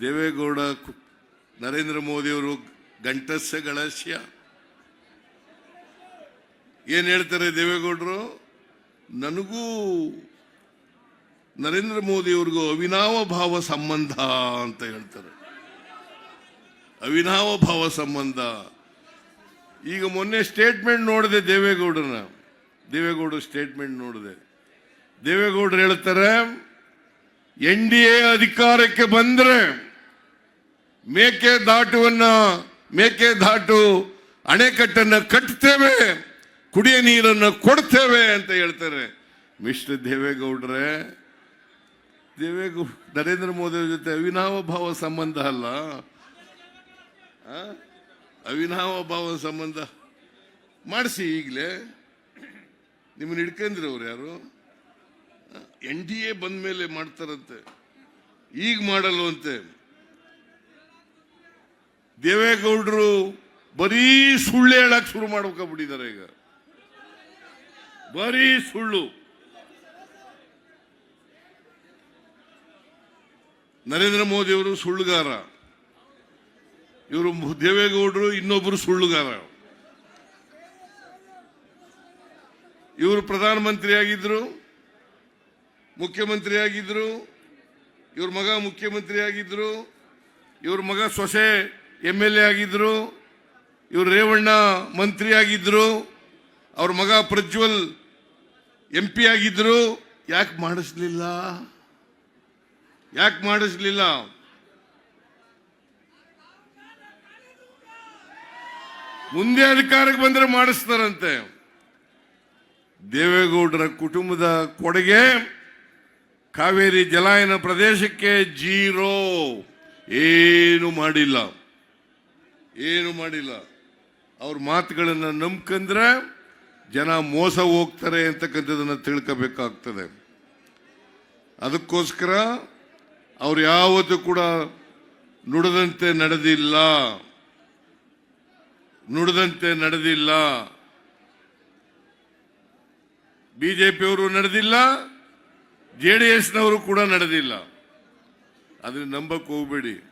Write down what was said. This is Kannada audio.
ದೇವೇಗೌಡ ನರೇಂದ್ರ ಮೋದಿಯವರು ಗಂಟಸ್ಯ ಗಳಸ್ಯ ಏನ್ ಹೇಳ್ತಾರೆ ದೇವೇಗೌಡರು? ನನಗೂ ನರೇಂದ್ರ ಮೋದಿಯವ್ರಿಗೂ ಅವಿನಾವ ಭಾವ ಸಂಬಂಧ ಅಂತ ಹೇಳ್ತಾರೆ. ಅವಿನಾವ ಭಾವ ಸಂಬಂಧ. ಈಗ ಮೊನ್ನೆ ಸ್ಟೇಟ್ಮೆಂಟ್ ನೋಡಿದೆ ದೇವೇಗೌಡನ. ದೇವೇಗೌಡ ಸ್ಟೇಟ್ಮೆಂಟ್ ನೋಡಿದೆ. ದೇವೇಗೌಡರು ಹೇಳ್ತಾರೆ, ಎನ್ ಡಿ ಎ ಅಧಿಕಾರಕ್ಕೆ ಬಂದ್ರೆ ಮೇಕೆ ದಾಟುವನ್ನ ಮೇಕೆ ದಾಟು ಅಣೆಕಟ್ಟನ್ನ ಕಟ್ತೇವೆ ಕುಡಿಯ ನೀರನ್ನು ಕೊಡ್ತೇವೆ ಅಂತ ಹೇಳ್ತಾರೆ. ಮಿಸ್ಟರ್ ದೇವೇಗೌಡ್ರೆ, ದೇವೇಗೌಡ, ನರೇಂದ್ರ ಮೋದಿ ಜೊತೆ ಅವಿನಾವ ಭಾವ ಸಂಬಂಧ ಅಲ್ಲ? ಅವಿನಾವ ಭಾವ ಸಂಬಂಧ. ಮಾಡಿಸಿ ಈಗಲೇ. ನಿಮ್ಮನ್ನ ಹಿಡ್ಕೊಂಡ್ರಿ ಅವ್ರು ಯಾರು ಎನ್ ಡಿ ಎ ಬಂದ ಮೇಲೆ ಮಾಡ್ತಾರಂತೆ. ಈಗ ಮಾಡಲ್ವಂತೆ. ದೇವೇಗೌಡರು ಬರೀ ಸುಳ್ಳು ಹೇಳಕ್ ಶುರು ಮಾಡ್ಬೇಕಾಗ್ಬಿಟ್ಟಿದ್ದಾರೆ ಈಗ. ಬರೀ ಸುಳ್ಳು. ನರೇಂದ್ರ ಮೋದಿ ಅವರು ಸುಳ್ಳುಗಾರ. ಇವರು ದೇವೇಗೌಡರು ಇನ್ನೊಬ್ಬರು ಸುಳ್ಳುಗಾರ. ಇವರು ಪ್ರಧಾನಮಂತ್ರಿ ಆಗಿದ್ರು ಮುಖ್ಯಮಂತ್ರಿ ಆಗಿದ್ರು ಇವ್ರ ಮಗ ಮುಖ್ಯಮಂತ್ರಿ ಆಗಿದ್ರು ಇವ್ರ ಮಗ ಸೊಸೆ ಎಂ ಎಲ್ ಎ ಆಗಿದ್ರು, ಇವರು ರೇವಣ್ಣ ಮಂತ್ರಿ ಆಗಿದ್ರು, ಅವ್ರ ಮಗ ಪ್ರಜ್ವಲ್ ಎಂ ಪಿ ಆಗಿದ್ರು. ಯಾಕೆ ಮಾಡಿಸ್ಲಿಲ್ಲ? ಯಾಕೆ ಮಾಡಿಸ್ಲಿಲ್ಲ? ಮುಂದೆ ಅಧಿಕಾರಕ್ಕೆ ಬಂದರೆ ಮಾಡಿಸ್ತಾರಂತೆ. ದೇವೇಗೌಡರ ಕುಟುಂಬದ ಕೊಡುಗೆ ಕಾವೇರಿ ಜಲಾಯನ ಪ್ರದೇಶಕ್ಕೆ ಜೀರೋ. ಏನು ಮಾಡಿಲ್ಲ. ಏನು ಮಾಡಿಲ್ಲ. ಅವ್ರ ಮಾತುಗಳನ್ನು ನಂಬ್ಕಂದ್ರೆ ಜನ ಮೋಸ ಹೋಗ್ತಾರೆ ಅಂತಕ್ಕಂಥದ್ದನ್ನು ತಿಳ್ಕೋಬೇಕಾಗ್ತದೆ. ಅದಕ್ಕೋಸ್ಕರ ಅವ್ರು ಯಾವತ್ತೂ ಕೂಡ ನುಡಿದಂತೆ ನಡೆದಿಲ್ಲ. ನುಡಿದಂತೆ ನಡೆದಿಲ್ಲ. ಬಿಜೆಪಿಯವರು ನಡೆದಿಲ್ಲ, ಜೆ ಡಿ ಎಸ್ನವರು ಕೂಡ ನಡೆದಿಲ್ಲ. ಅದನ್ನ ನಂಬಕ್ ಹೋಗ್ಬೇಡಿ.